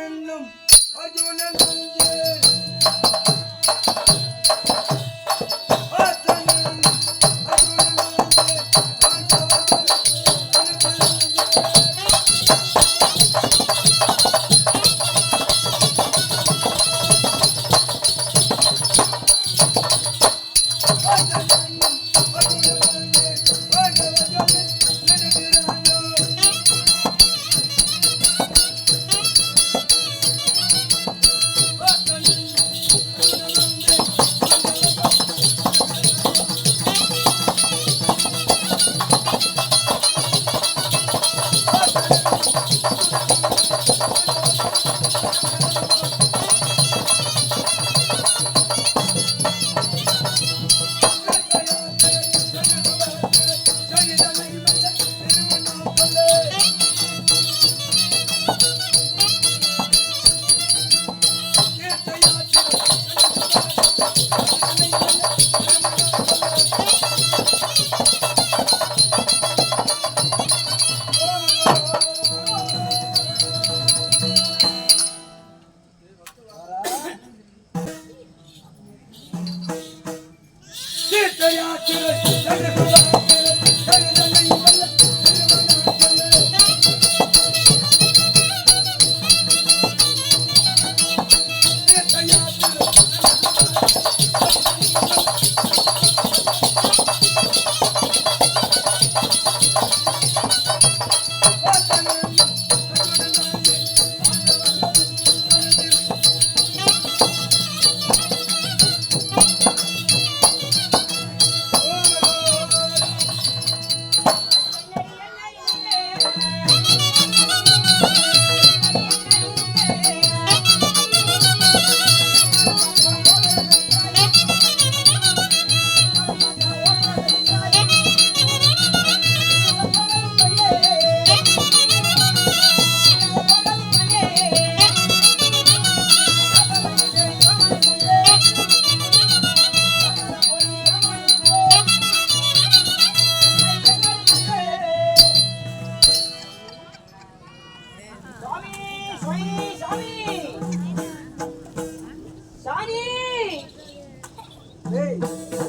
என்னும் அர்ஜுனன் சாமி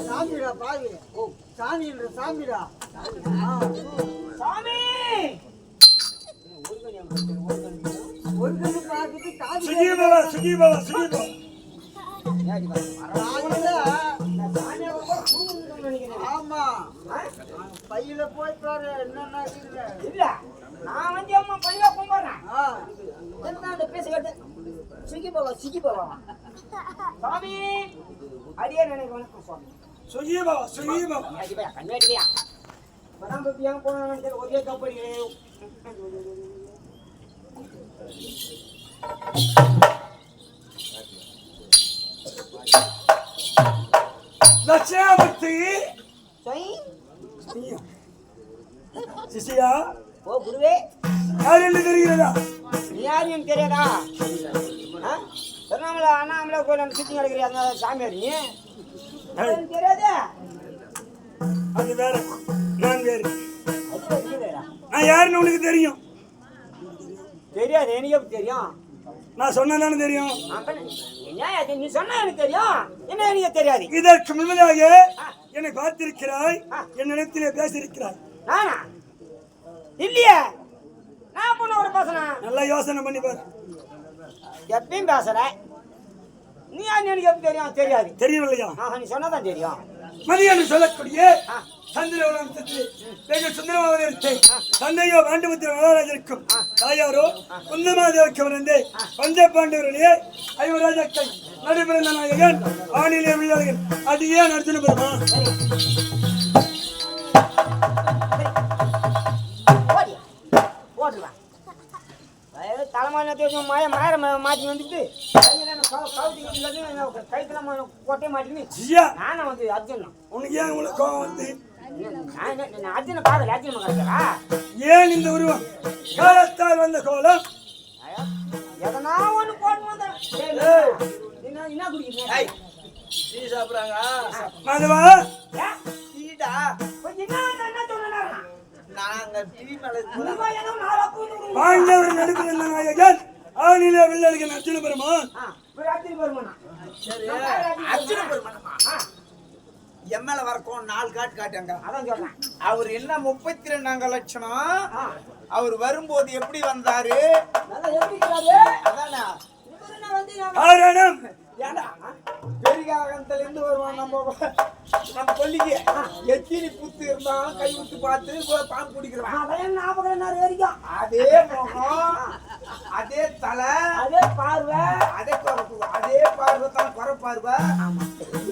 சாமிடா பாவி. ஓ சாமின்ற சாமிடா. ஆ, சாமி. ஒரு கண்ணு பார்த்துட்டு சுகீபவா காதுல, சாமியை ரொம்ப தூங்குதுன்னு நினைக்கிறேன் ஆமா பையில போய் பாரு என்னென்ன இருக்குன்னு. இல்ல நான் வந்து அம்மா பையா கும்பிடுறேன் ஆ, என்ன அந்த பேச கேட்டு சுகி போவா சுகி போவா சாமி அடியே நினைக்க வணக்கம் சுவாமி சுகீபவா சுகீபவா கண்ணாடி பையா கண்ணாடி பையா இப்பதான் பத்தி எங்க போன ஒரே கப்படி லட்சியாமூர்த்தி சொய். சிசியா ஓ குருவே. யார் என்று தெரிகிறதா? நீ யாரும் எனக்கு தெரியாதா? திருவண்ணாமலை அண்ணாமலை கோயில் சுற்றி நடக்கிறியா? அந்த சாமியார் நீ? தெரியாதே? அது வேற. நான் வேறு. நான் யாருன்னு உனக்கு தெரியும். தெரியாது எனக்கு தெரியும். நான் சொன்னதானே தெரியும். என்ன நீ சொன்னா எனக்கு தெரியும். என்ன எனக்கு தெரியாது? இதற்கு முன்பதாக என்னை பார்த்திருக்கிறாய் என்னிடத்திலே பேசியிருக்கிறாய். நானா? இல்லையே. நான் பொண்ணு ஒரு பேசுறேன். நல்லா யோசனை பண்ணி பாரு. எப்பயும் பேசுற நீ எனக்கு எப்படி தெரியும்? தெரியாது. தெரியும் இல்லையா? ஆஹா நீ சொன்னாதான் தெரியும். மதியம் சொல்லக்கூடிய ஆ. சந்திர உலகத்தில் வெகு சுந்தரமாக இருந்தேன் தந்தையோ வேண்டுமுத்திர மகாராஜருக்கும் தாயாரோ குந்தமாதேவிக்கு வந்து பஞ்ச பாண்டவர்களே ஐவராஜாக்கள் நடுபிறந்த நாயகன் ஆணிலே விளையாடுகள் அது ஏன் அர்ஜுன பெருமா தலைமையில தெரியும் மாய மாய மாட்டி வந்துட்டு கைத்துல கொட்டை மாட்டின்னு ஐயா நானும் வந்து அர்ஜுன் உனக்கு ஏன் உங்களுக்கு கோவம் வந்து நான் அர்ஜுன பாக்கல அர்ஜுன் மகா ஏன் இந்த உருவம்? காலத்தால் வந்த கோலம்? எதனா ஒண்ணு போட்டு வந்தேன் என்ன என்ன குடிக்கிறீங்க? டீ சாப்பிடுறாங்க மாதவா? டீடா? பாண்டவர் நடுபிறந்த நாயகன்? ஆணில வில்லடிகள் அர்ஜுன பெருமான்? அர்ஜுன பெருமானமா மேல வரக்கும் நாலு காட்டு காட்டுங்க. அதான் சொல்றேன். அவர் என்ன முப்பத்தி ரெண்டாங்க லட்சணம் அவர் வரும்போது எப்படி வந்தாரு? அதானே? இவரு என்ன வந்து நான் காரணம் ஏண்டா பெரிகாகத்துல இருந்து வருவான் நம்ம நம்ம கொல்லிக்கு எத்தினி புத்து இருந்தாலும் கை விட்டு பார்த்து பாம்பு பிடிக்கிறவன். அதான் என்ன ஞாபகம் என்ன வரைக்கும் அதே முகம் அதே தலை அதே பார்வை. அதே அதே பார்வை தான் குறை பார்வை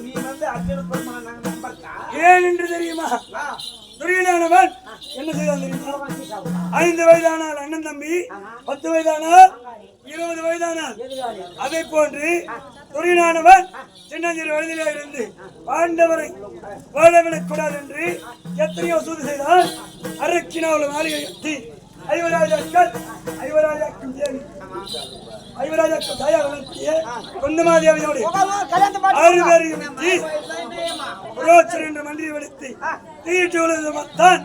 நீ வந்து அர்ஜுன பெருமான் நாங்க நம்பர்க்கா ஏன் என்று தெரியுமா? துரியனானவன். என்ன செய்தான் தெரியுமா? ஐந்து வயதானால் அண்ணன் தம்பி பத்து வயதானால் இருபது வயதானால் எதிராளி அதை போன்று துரியனானவன் சின்னஞ்சிறு வயதிலே இருந்து பாண்டவரை வாழவிடக் கூடாது என்று எத்தனையோ சூது செய்தால் அரக்கினாவில் மாளிகை கட்டி ஐவராஜாக்கள் ஐவராஜாக்கும் தேவி ஐவராஜாக்கும் தாயாக வளர்த்திய குந்தமாதேவியோடு ஆறு பேரையும் வெற்றி புரோச்சர் என்ற மந்திரி வெடித்து தீயிட்டு விழுந்து மத்தான்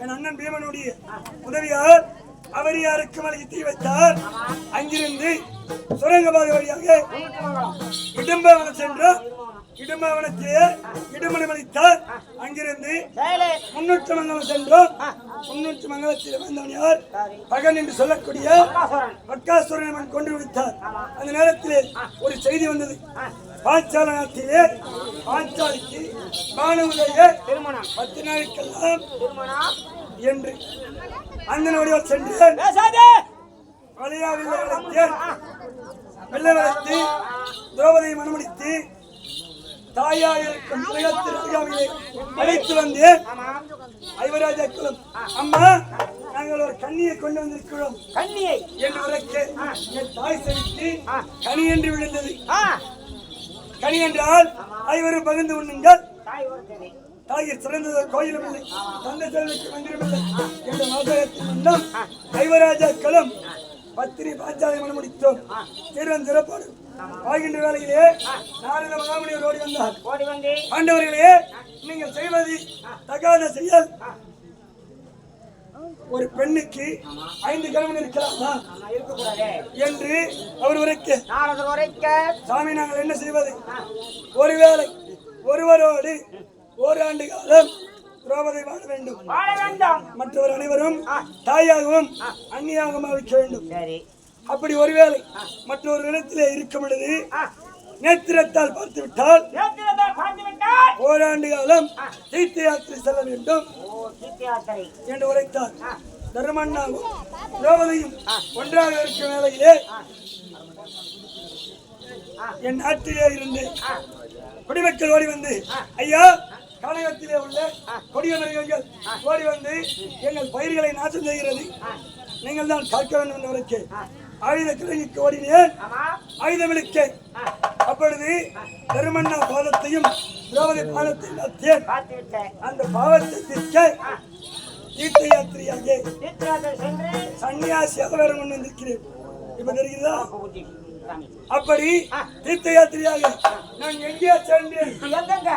என் அண்ணன் பீமனுடைய உதவியால் அவர் யாருக்கு மலைக்கு தீ வைத்தார். அங்கிருந்து சுரங்கபாதை வழியாக இடும்பவனம் சென்றோம் இடும்பவனத்திலே இடுமலை மலித்தார் அங்கிருந்து முன்னூற்று மங்கலம் சென்றோம் முன்னூற்று மங்கலத்தில் வந்தவன் யார்? பகன் என்று சொல்லக்கூடிய காசரன் பக்காசுரன் அவன் கொண்டு விட்டார். அந்த நேரத்திலே ஒரு செய்தி வந்தது. பாஞ்சால நாட்டிலே பாஞ்சாலிக்கு திருமணம். பத்து நாளுக்கெல்லாம் என்று அண்ணனுடைய சென்றேன் பேசாதே வளையா வெள்ளை வளர்த்தேன் வெள்ளை வளர்த்து திரௌபதியை மனமுடித்து தாயாக இருக்கும் அருகாமையிலே அழைத்து வந்தேன் ஐவராஜா குலம் அம்மா நாங்கள் ஒரு கண்ணியை கொண்டு வந்திருக்கிறோம். கண்ணியை? என்று உரைக்க என் தாய் செலுத்தி கனி என்று விழுந்தது. கனி என்றால் ஐவரும் பகிர்ந்து உண்ணுங்கள் தாய் சிறந்தது கோயிலும் இல்லை. தந்தை செல்விக்கு மந்திரம் இல்லை. என்ற மாதகத்தின் முன்னம் ஐவராஜாக்களும் பத்திரி பாஞ்சாலை மனம் முடித்தோம். திருவன் சிறப்பாடு. ஆகின்ற வேளையிலே நாரத மகாமுனிவர் ஓடி வந்தார். ஆண்டவர்களே நீங்கள் செய்வது தகாத செயல் ஒரு பெண்ணுக்கு ஐந்து கணவன் இருக்கலாமா என்று அவர் உரைக்க சாமி நாங்கள் என்ன செய்வது? ஒருவேளை ஒருவரோடு ஓராண்டு காலம் திரௌபதி வாழ வேண்டும். வாழ வேண்டாம். மற்றவர் அனைவரும் தாயாகவும் அந்நியாகவும் வைக்க வேண்டும். சரி. அப்படி ஒருவேளை மற்றொரு இடத்திலே இருக்கும் பொழுது நேத்திரத்தால் பார்த்து விட்டால் ஓராண்டு காலம் தீர்த்த யாத்திரை செல்ல வேண்டும் என்று உரைத்தார். தர்மண்ணாவும் திரௌபதியும் ஒன்றாக இருக்கும் வேளையிலே என் நாட்டிலே இருந்து குடிமக்கள் ஓடி வந்து ஐயா கானகத்திலே உள்ள கொடிய மிருகங்கள் ஓடி வந்து எங்கள் பயிர்களை நாசம் செய்கிறது. நீங்கள் தான் காக்க வேண்டும் என்று உரைக்க ஆயுத கிழங்குக்கு ஓடினேன் ஆமா. ஆயுதம் எடுத்தேன் அப்பொழுது தருமண்ணா பாதத்தையும் திரௌபதி பாதத்தையும் விட்டேன் அந்த பாவத்தை தீர்க்க தீர்த்த யாத்திரையாக சன்னியாசியாக வேற கொண்டு வந்திருக்கிறேன் இப்ப தெரிகிறதா? அப்படி தீர்த்த யாத்திரையாக நான் எங்கேயா சென்றேன் எங்கங்க?